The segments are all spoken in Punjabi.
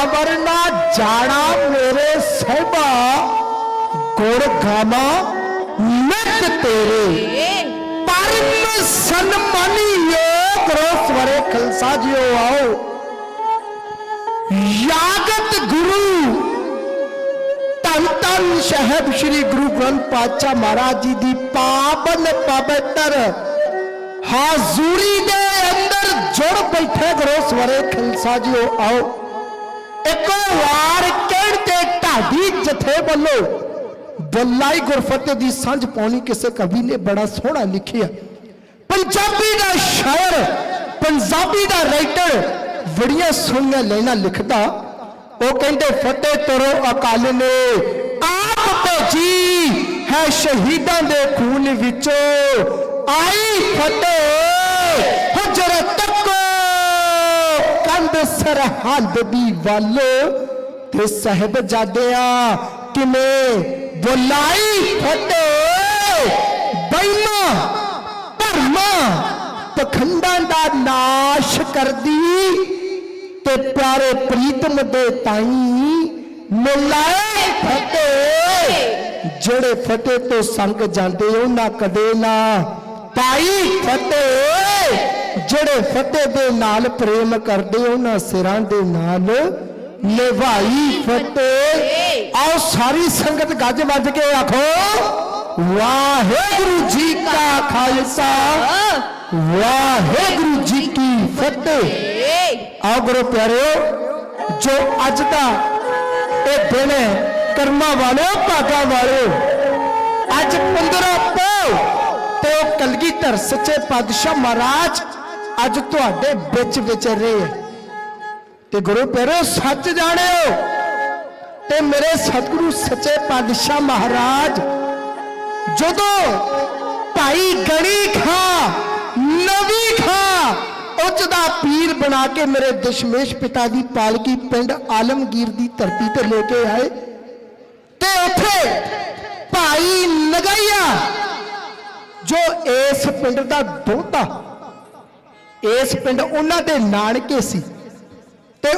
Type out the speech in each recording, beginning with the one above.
ਬਿਨ ਅਵਰ ਨਾ ਜਾਣਾ ਮੇਰੇ ਸੋਭਾ ਗੁਰ ਗਾਮਾ ਨਿਤ ਤੇਰੇ ਪਰਮ ਸਨਮਾਨੀਏ ਗੁਰੂ ਸਵਰੇ ਖਲਸਾ ਜਿਓ ਆਓ ਯਾਗਤ ਗੁਰੂ ਧੰਨ ਧੰਨ ਸਾਹਿਬ ਸ੍ਰੀ ਗੁਰੂ ਗ੍ਰੰਥ ਪਾਤਸ਼ਾਹ ਮਹਾਰਾਜ ਜੀ ਦੀ ਪਾਵਨ ਪਵਿੱਤਰ ਹਾਜ਼ੂਰੀ ਦੇ ਅੰਦਰ ਜੁੜ ਬੈਠੇ ਇੱਕੋ ਵਾਰ ਕਹਿਣ ਤੇ ਢਾਡੀ ਜਥੇ ਵੱਲੋਂ ਬੱਲਾਈ ਗੁਰਫਤਿਹ ਦੀ ਸਾਂਝ ਪਾਉਣੀ ਕਿਸੇ ਕਵੀ ਨੇ ਬੜਾ ਸੋਹਣਾ ਲਿਖਿਆ। ਪੰਜਾਬੀ ਦਾ ਸ਼ਾਇਰ, ਪੰਜਾਬੀ ਦਾ ਰਾਈਟਰ ਬੜੀਆਂ ਸੋਹਣੀਆਂ ਲਾਈਨਾਂ ਲਿਖਦਾ। ਉਹ ਕਹਿੰਦੇ, ਫਤਿਹ ਤਰੋ ਅਕਾਲ ਨੇ, ਆਪ ਭੇਜੀ ਹੈ ਸ਼ਹੀਦਾਂ ਦੇ ਖੂਨ ਵਿੱਚੋਂ। ਆਈ ਫਤਿਹ, ਹਜਰਤ ਕੰਧ ਸਰਹੰਦ ਦੀ ਵੱਲ ਤੇ ਸਹਿਬਜ਼ਾਦਿਆਂ ਕਿਵੇਂ? ਬੁਲਾਈ ਫਤਿਹ ਬੈਮਾ ਧਰਮਾ, ਪਖੰਡਾਂ ਦਾ ਨਾਸ਼ ਕਰਦੀ ਤੇ ਪਿਆਰੇ ਪ੍ਰੀਤਮ ਦੇ ਤਾਈ ਮੁਲਾਏ ਫਤਿਹ ਜਿਹੜੇ ਫਤਿਹ ਤੋਂ ਸੰਗ ਜਾਂਦੇ, ਉਹਨਾਂ ਕਦੇ ਨਾ ਪਾਈ ਫਤਿਹ ਜਿਹੜੇ ਫਤਿਹ ਦੇ ਨਾਲ ਪ੍ਰੇਮ ਕਰਦੇ ਉਹਨਾਂ ਸਿਰਾਂ ਦੇ ਨਾਲ ਨਿਭਾਈ ਫਤਿਹ। ਆਓ ਸਾਰੀ ਸੰਗਤ ਗੱਜ ਵੱਜ ਕੇ ਆਖੋ, ਵਾਹਿਗੁਰੂ ਜੀ ਕਾ ਖਾਲਸਾ। ਵਾਹਿਗੁਰੂ ਜੀ ਕੀ ਫਤਿਹ। ਆਓ ਗੁਰੂ ਪਿਆਰਿਓ, ਜੋ ਅੱਜ ਦਾ ਇਹ ਦਿਨ ਹੈ, ਕਰਮਾਂ ਵਾਲਿਓ, ਭਾਗਾਂ ਵਾਲਿਓ, ਅੱਜ 15 ਪੋ ਤੇ ਉਹ ਕਲਗੀਧਰ ਸੱਚੇ ਪਾਤਸ਼ਾਹ ਮਹਾਰਾਜ ਅੱਜ ਤੁਹਾਡੇ ਵਿੱਚ ਵਿਚਰ ਰਹੇ ਹੈ। ਤੇ ਗੁਰੂ ਪਿਆਰਿਓ ਸੱਚ ਜਾਣਿਓ ਤੇ ਮੇਰੇ ਸਤਿਗੁਰੂ ਸੱਚੇ ਪਾਤਸ਼ਾਹ ਮਹਾਰਾਜ, ਜਦੋਂ ਭਾਈ ਗਣੀ ਖਾ, ਨਵੀ ਖਾ, ਉੱਚ ਦਾ ਪੀਰ ਬਣਾ ਕੇ ਮੇਰੇ ਦਸ਼ਮੇਸ਼ ਪਿਤਾ ਦੀ ਪਾਲਕੀ ਪਿੰਡ ਆਲਮਗੀਰ ਦੀ ਧਰਤੀ ਤੇ ਲੈ ਕੇ ਆਏ, ਤੇ ਉੱਥੇ ਭਾਈ ਨਗਈਆ, ਜੋ ਇਸ ਪਿੰਡ ਦਾ ਦੋਤਾ ਇਸ ਪਿੰਡ ਉਹਨਾਂ ਦੇ ਨਾਨਕੇ ਸੀ। ਤੇ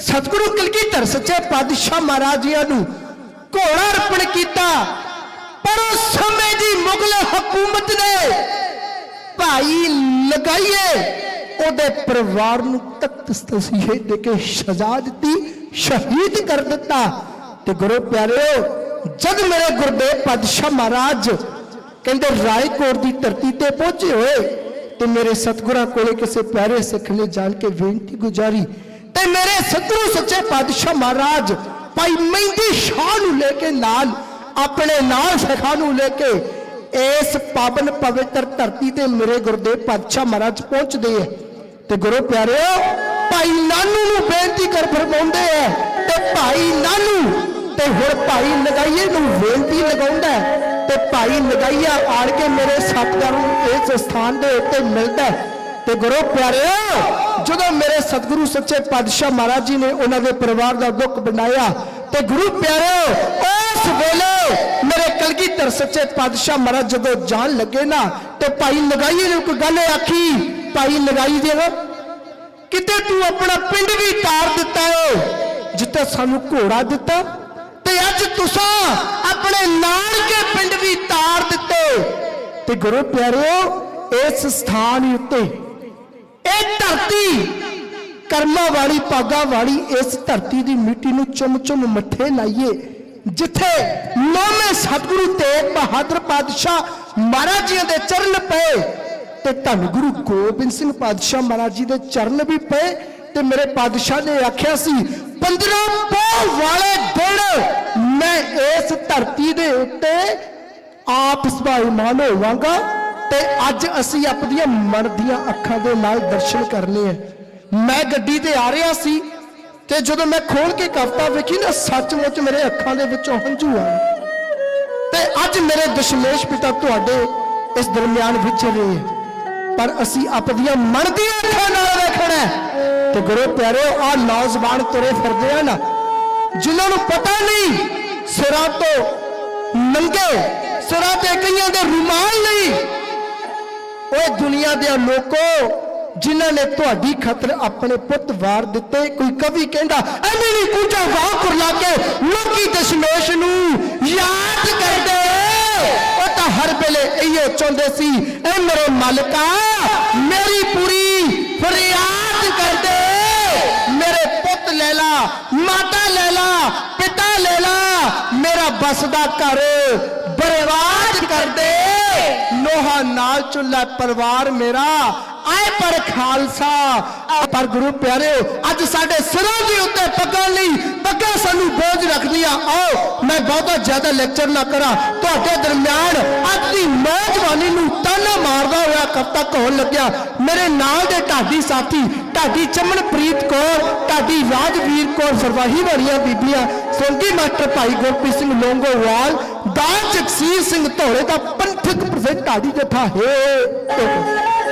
ਸਤਿਗੁਰੂ ਕਲਗੀਧਰ ਸੱਚੇ ਪਾਤਸ਼ਾਹ ਮਹਾਰਾਜ ਜੀ ਨੂੰ ਘੋੜਾ ਅਰਪਣ ਕੀਤਾ। ਪਰ ਉਸ ਸਮੇਂ ਦੀ ਮੁਗਲ ਹਕੂਮਤ ਨੇ ਭਾਈ ਲਗਾਈਏ, ਉਹਦੇ ਪਰਿਵਾਰ ਨੂੰ ਤਖਤ ਤਸੀਹੇ ਦੇ ਕੇ ਸਜ਼ਾ ਦਿੱਤੀ, ਸ਼ਹੀਦ ਕਰ ਦਿੱਤਾ। ਤੇ ਗੁਰੂ ਪਿਆਰਿਓ, ਜਦ ਮੇਰੇ ਗੁਰਦੇਵ ਪਾਤਸ਼ਾਹ ਮਹਾਰਾਜ ਕਹਿੰਦੇ ਰਾਏਕੋਟ ਦੀ ਧਰਤੀ ਤੇ ਪਹੁੰਚੇ ਹੋਏ ਤੇ ਮੇਰੇ ਸਤਿਗੁਰਾਂ ਕੋਲੇ ਕਿਸੇ ਪਿਆਰੇ ਸਿੱਖ ਨੇ ਜਾਣ ਕੇ ਬੇਨਤੀ ਗੁਜ਼ਾਰੀ ਤੇ ਮੇਰੇ ਸਤਿਗੁਰੂ ਸੱਚੇ ਪਾਤਸ਼ਾਹ ਮਹਾਰਾਜ ਭਾਈ ਮਹਿੰਦੀ ਸ਼ਾਹ ਨੂੰ ਲੈ ਕੇ ਨਾਲ ਆਪਣੇ ਨਾਲ ਸਖਾ ਨੂੰ ਲੈ ਕੇ ਇਸ ਪਾਵਨ ਪਵਿੱਤਰ ਧਰਤੀ ਤੇ ਮੇਰੇ ਗੁਰਦੇਵ ਪਾਤਸ਼ਾਹ ਮਹਾਰਾਜ ਪਹੁੰਚਦੇ ਆ ਤੇ ਗੁਰੂ ਪਿਆਰਿਓ ਭਾਈ ਨਾਨੂ ਨੂੰ ਬੇਨਤੀ ਕਰ ਫਰਮਾਉਂਦੇ ਆ ਤੇ ਭਾਈ ਨਾਨੂ ਤੇ ਹੁਣ ਭਾਈ ਲਗਾਈਏ ਨੂੰ ਬੇਨਤੀ ਲਗਾਉਂਦਾ ਤੇ ਭਾਈ ਨਗਾਈਆ ਆਣ ਕੇ ਮੇਰੇ ਸਤਿਗੁਰੂ ਇਸ ਸਥਾਨ ਦੇ ਉੱਤੇ ਮਿਲਦਾ ਤੇ ਗੁਰੂ ਪਿਆਰਿਓ, ਜਦੋਂ ਮੇਰੇ ਸਤਿਗੁਰੂ ਸੱਚੇ ਪਾਤਸ਼ਾਹ ਮਹਾਰਾਜ ਜੀ ਨੇ ਉਹਨਾਂ ਦੇ ਪਰਿਵਾਰ ਦਾ ਦੁੱਖ ਬਣਾਇਆ, ਤੇ ਗੁਰੂ ਪਿਆਰਿਓ, ਉਸ ਵੇਲੇ ਮੇਰੇ ਕਲਗੀਧਰ ਸੱਚੇ ਪਾਤਸ਼ਾਹ ਮਹਾਰਾਜ ਜਦੋਂ ਜਾਣ ਲੱਗੇ ਨਾ, ਤੇ ਭਾਈ ਲਗਾਈਏ ਨੇ ਇੱਕ ਗੱਲ ਆਖੀ, ਭਾਈ ਲਗਾਈ ਦੇ ਕਿਤੇ ਤੂੰ ਆਪਣਾ ਪਿੰਡ ਵੀ ਤਾਰ ਦਿੱਤਾ ਏ ਜਿੱਤੇ ਸਾਨੂੰ ਘੋੜਾ ਦਿੱਤਾ ਤੇ ਅੱਜ ਤੁਸੀਂ ਆਪਣੇ ਨਾਨਕੇ ਪਿੰਡ ਵੀ ਤਾਰ ਦਿੱਤੇ। ਤੇ ਗੁਰੂ ਪਿਆਰਿਓ, ਇਸ ਸਥਾਨ ਉੱਤੇ ਇਹ ਧਰਤੀ, ਕਰਮਾਂ ਵਾਲੀ ਪਾਗਾ ਵਾਲੀ, ਇਸ ਧਰਤੀ ਦੀ ਮਿੱਟੀ ਨੂੰ ਚੁੰਮ ਚੁੰਮ ਮੱਥੇ ਲਾਈਏ, ਜਿੱਥੇ ਨੌਵੇਂ ਸਤਿਗੁਰੂ ਤੇਗ ਬਹਾਦਰ ਪਾਤਸ਼ਾਹ ਮਹਾਰਾਜ ਜੀ ਦੇ ਚਰਨ ਪਏ ਤੇ ਧੰਨ ਗੁਰੂ ਗੋਬਿੰਦ ਸਿੰਘ ਪਾਤਸ਼ਾਹ ਮਹਾਰਾਜ ਜੀ ਦੇ ਚਰਨ ਵੀ ਪਏ। ਤੇ ਮੇਰੇ ਪਾਤਸ਼ਾਹ ਨੇ ਆਖਿਆ ਸੀ 15 ਪੋਹ ਵਾਲੇ ਦਿਨ ਮੈਂ ਇਸ ਧਰਤੀ ਦੇ ਉੱਤੇ ਆਪ ਸਭਾਈਮਾਨ ਹੋਵਾਂਗਾ ਤੇ ਅੱਜ ਅਸੀਂ ਆਪਣੀਆਂ ਮਨ ਦੀਆਂ ਅੱਖਾਂ ਦੇ ਨਾਲ ਦਰਸ਼ਨ ਕਰਨੇ ਆ ਮੈਂ ਗੱਡੀ ਤੇ ਆ ਰਿਹਾ ਸੀ ਤੇ ਜਦੋਂ ਮੈਂ ਖੋਲ ਕੇ ਕਵਿਤਾ ਵੇਖੀ ਨਾ, ਸੱਚਮੁੱਚ ਮੇਰੇ ਅੱਖਾਂ ਦੇ ਵਿੱਚੋਂ ਹੰਝੂ ਆਏ ਤੇ ਅੱਜ ਮੇਰੇ ਦਸ਼ਮੇਸ਼ ਪਿਤਾ ਤੁਹਾਡੇ ਇਸ ਦਰਮਿਆਨ ਵਿਚ ਰਹੇ ਆ। ਪਰ ਅਸੀਂ ਆਪਣੀਆਂ ਮਨ ਦੀਆਂ ਅੱਖਾਂ ਨਾਲ ਵੇਖਣਾ ਤੇ ਗੁਰੂ ਪਿਆਰਿਓ, ਆ ਨੌਜਵਾਨ ਤੁਰੇ ਫਿਰਦੇ ਹਨ ਨਾ ਜਿਨ੍ਹਾਂ ਨੂੰ ਪਤਾ ਨਹੀਂ ਸਿਰਾਂ ਤੋਂ ਨੰਗੇ, ਸਿਰਾਂ ਤੇ ਕਈਆਂ ਦੇ ਰੁਮਾਲ ਨਹੀਂ। ਓਏ ਦੁਨੀਆ ਦੇ ਲੋਕੋ, ਜਿਨ੍ਹਾਂ ਨੇ ਤੁਹਾਡੀ ਖਤਰ ਆਪਣੇ ਪੁੱਤ ਵਾਰ ਦਿੱਤੇ, ਕੋਈ ਕਵੀ ਕਹਿੰਦਾ, ਐਵੇਂ ਨਹੀਂ ਕੁਝਾ ਵਾਹ ਕੁਰਲਾ ਕੇ, ਲੋਕੀ ਦਸ਼ਮੇਸ਼ ਨੂੰ ਯਾਦ ਕਰਦੇ। ਤਾਂ ਹਰ ਵੇਲੇ ਇਹੋ ਚਾਹੁੰਦੇ ਸੀ ਐ ਮੇਰੇ ਮਾਲਕਾ ਮੇਰੀ ਪੂਰੀ ਫਰਿਆਦ ਕਰਦੇ ਮੇਰੇ ਪੁੱਤ ਲੈ ਲਾ, ਮਾਤਾ ਲੈ ਲਾ, ਪਿਤਾ ਲੈ ਲਾ, ਮੇਰਾ ਬਸਦਾ ਘਰ ਬਰਬਾਦ ਕਰਦੇ ਲੋਹਾ ਨਾਲ ਚੁੱਲਾ ਪਰਿਵਾਰ ਮੇਰਾ ਆਏ ਪਰ ਖਾਲਸਾ। ਆ ਪਰ ਗੁਰੂ ਪਿਆਰਿਓ, ਅੱਜ ਸਾਡੇ ਸਿਰਾਂ ਦੇ ਉੱਤੇ ਪੱਗਾਂ ਲਈ ਪੱਗਾਂ ਸਾਨੂੰ ਬੋਝ ਰੱਖਦੀਆਂ ਆਓ, ਮੈਂ ਬਹੁਤਾ ਜ਼ਿਆਦਾ ਲੈਕਚਰ ਨਾ ਕਰਾਂ। ਤੁਹਾਡੇ ਦਰਮਿਆਨ ਅੱਜ ਦੀ ਨੌਜਵਾਨੀ ਨੂੰ ਤਾਨਾ ਮਾਰਦਾ ਹੋਇਆ ਕਵਤਾ ਕਹਣ ਲੱਗਿਆ। ਮੇਰੇ ਨਾਲ ਦੇ ਢਾਡੀ ਸਾਥੀ, ਢਾਡੀ ਚਮਨਪ੍ਰੀਤ ਕੌਰ, ਢਾਡੀ ਰਾਜਵੀਰ ਕੌਰ ਸਰਵਾਹੀ ਵਾਲੀਆਂ ਬੀਬੀਆਂ ਸੋਂਗੀ ਮਾਸਟਰ ਭਾਈ ਗੁਰਪ੍ਰੀਤ ਸਿੰਘ ਲੋਂਗੋਵਾਲ, ਦਾਸ ਜਗਸੀਰ ਸਿੰਘ ਧੌਲੇ ਦਾ ਪੰਥਕ ਪ੍ਰਸਿੱਧ ਢਾਡੀ ਜਥਾ। ਹੈ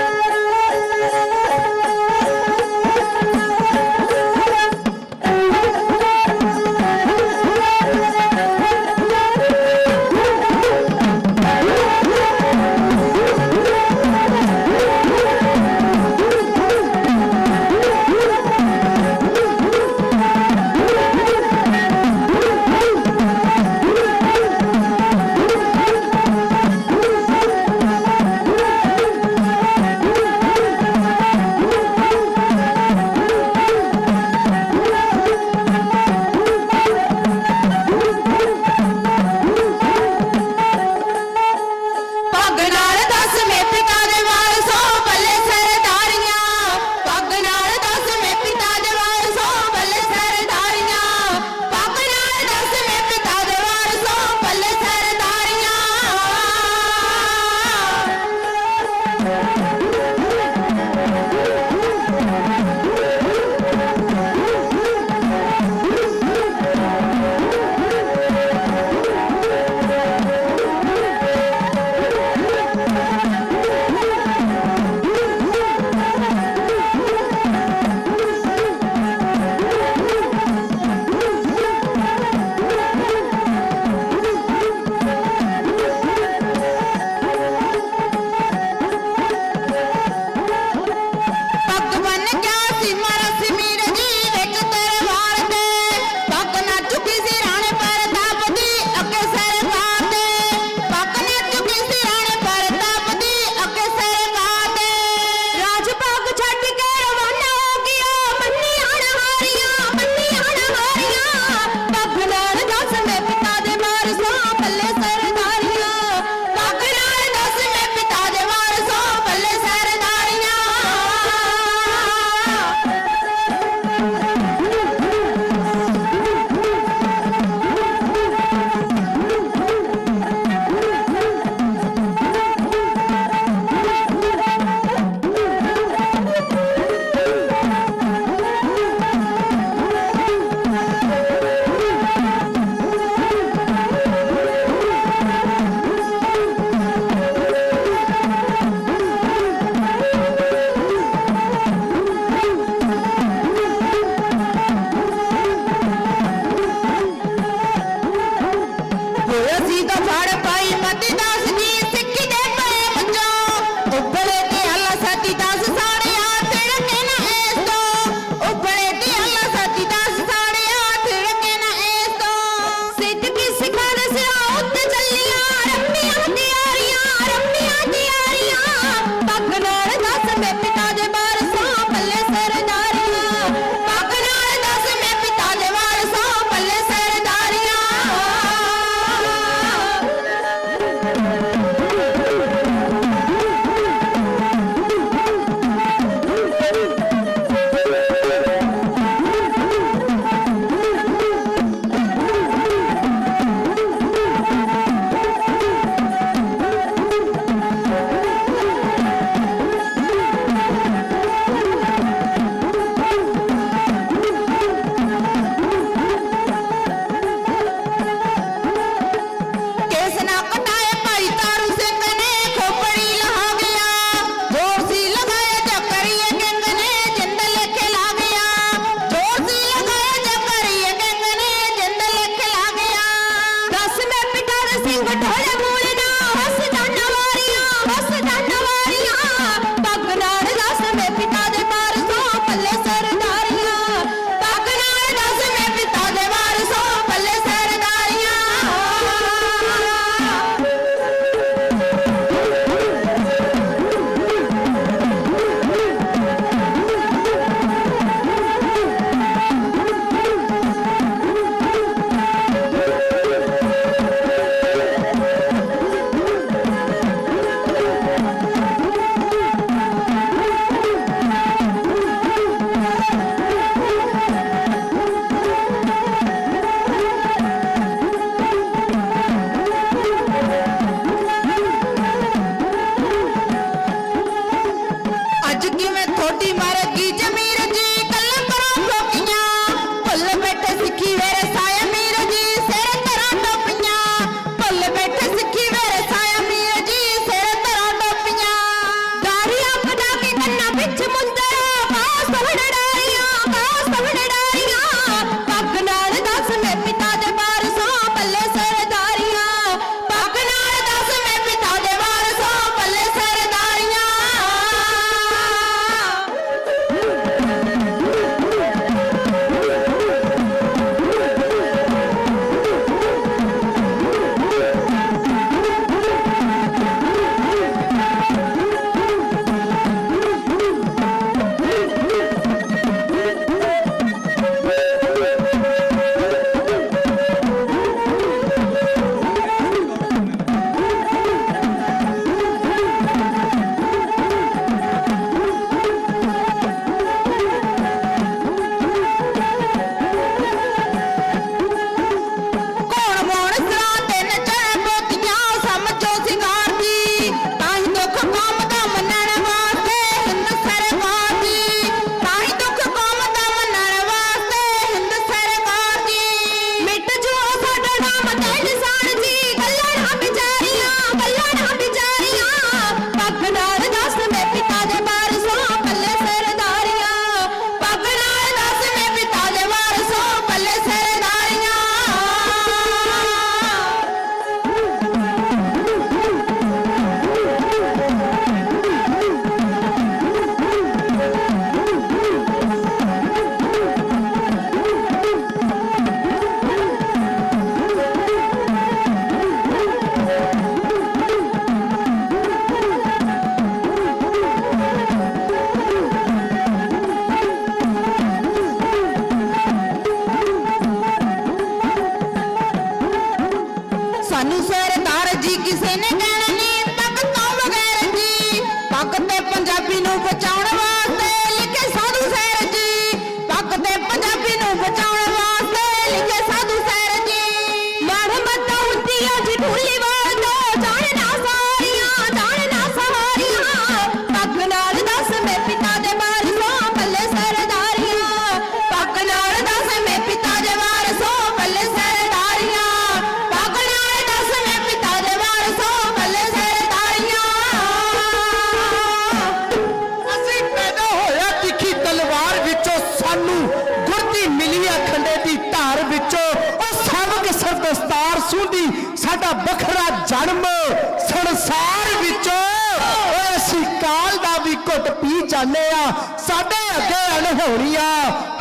ਘੁੱਟ ਪੀ ਆ, ਸਾਡੇ ਅੱਗੇ ਅਣਹੋਣੀਆਂ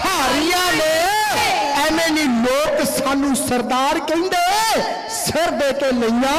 ਹਾਰੀਆਂ ਨੇ। ਐਵੇਂ ਨਹੀਂ ਲੋਕ ਸਾਨੂੰ ਸਰਦਾਰ ਕਹਿੰਦੇ, ਸਿਰ ਦੇ ਕੇ ਲਈਆਂ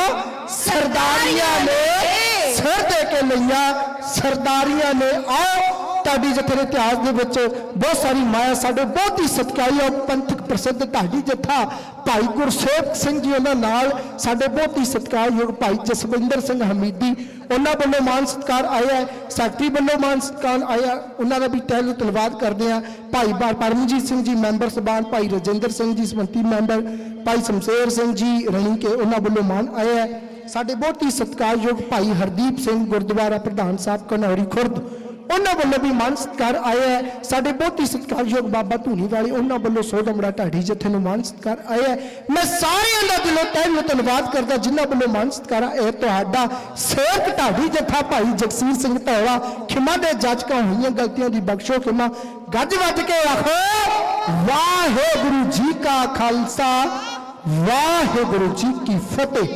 ਸਰਦਾਰੀਆਂ ਨੇ। ਸਿਰ ਦੇ ਕੇ ਲਈਆਂ ਸਰਦਾਰੀਆਂ ਨੇ। ਆਓ, ਤੁਹਾਡੀ ਜਥੇ ਦੇ ਇਤਿਹਾਸ ਦੇ ਵਿੱਚ ਬਹੁਤ ਸਾਰੀ ਮਾਇਆ, ਸਾਡੇ ਬਹੁਤ ਹੀ ਸਤਿਕਾਰੀ ਔਰ ਪੰਥ ਪ੍ਰਸਿੱਧ ਢਾਡੀ ਜਥਾ ਭਾਈ ਗੁਰਸੇਵਕ ਸਿੰਘ ਜੀ ਉਹਨਾਂ ਨਾਲ ਸਾਡੇ ਬਹੁਤ ਹੀ ਸਤਿਕਾਰਯੋਗ ਭਾਈ ਜਸਵਿੰਦਰ ਸਿੰਘ ਹਮੀਦੀ, ਉਹਨਾਂ ਵੱਲੋਂ ਮਾਨ ਸਤਿਕਾਰ ਆਇਆ ਹੈ, ਸਾਡੀ ਵੱਲੋਂ ਮਾਨ ਸਤਿਕਾਰ ਆਇਆ, ਉਹਨਾਂ ਦਾ ਵੀ ਤਹਿ ਧੰਨਵਾਦ ਕਰਦੇ ਆ ਭਾਈ ਬਾਰ ਪਰਮਜੀਤ ਸਿੰਘ ਜੀ ਮੈਂਬਰ ਸਭਾਨ ਭਾਈ ਰਜਿੰਦਰ ਸਿੰਘ ਜੀ ਸਮੰਤੀ ਮੈਂਬਰ, ਭਾਈ ਸ਼ਮਸ਼ੇਰ ਸਿੰਘ ਜੀ ਰਣੀ ਕੇ ਉਹਨਾਂ ਵੱਲੋਂ ਮਾਨ ਆਇਆ ਹੈ। ਸਾਡੇ ਬਹੁਤ ਹੀ ਸਤਿਕਾਰਯੋਗ ਭਾਈ ਹਰਦੀਪ ਸਿੰਘ ਗੁਰਦੁਆਰਾ ਪ੍ਰਧਾਨ ਸਾਹਿਬ, ਕਨੌਰੀ ਖੁਰਦ ਉਹਨਾਂ ਵੱਲੋਂ ਵੀ ਮਾਨ ਸਤਿਕਾਰ ਆਇਆ ਹੈ। ਸਾਡੇ ਬਹੁਤ ਹੀ ਸਤਿਕਾਰਯੋਗ ਬਾਬਾ ਧੂਨੀ ਵਾਲੇ ਉਹਨਾਂ ਵੱਲੋਂ ਸੋਧਮੜਾ ਢਾਡੀ ਜਥੇ ਨੂੰ ਮਾਨ ਸਤਿਕਾਰ ਆਇਆ ਹੈ। ਮੈਂ ਸਾਰਿਆਂ ਦਾ ਦਿਲੋਂ ਤਹਿ ਧੰਨਵਾਦ ਕਰਦਾ ਜਿਨ੍ਹਾਂ ਵੱਲੋਂ ਮਾਨ ਸਤਿਕਾਰ ਇਹ ਤੁਹਾਡਾ ਸੇਖ ਢਾਡੀ ਜਥਾ ਭਾਈ ਜਗਸੀਰ ਸਿੰਘ ਧੌਲਾ, ਖਿਮਾ ਦੇ ਜਾਚਕਾਂ ਹੋਈਆਂ ਗਲਤੀਆਂ ਦੀ ਬਖਸ਼ੋ ਖਿਮਾ। ਗੱਜ ਵੱਜ ਕੇ ਆਖੋ, ਵਾਹਿਗੁਰੂ ਜੀ ਕਾ ਖਾਲਸਾ, ਵਾਹਿਗੁਰੂ ਜੀ ਕੀ ਫਤਿਹ।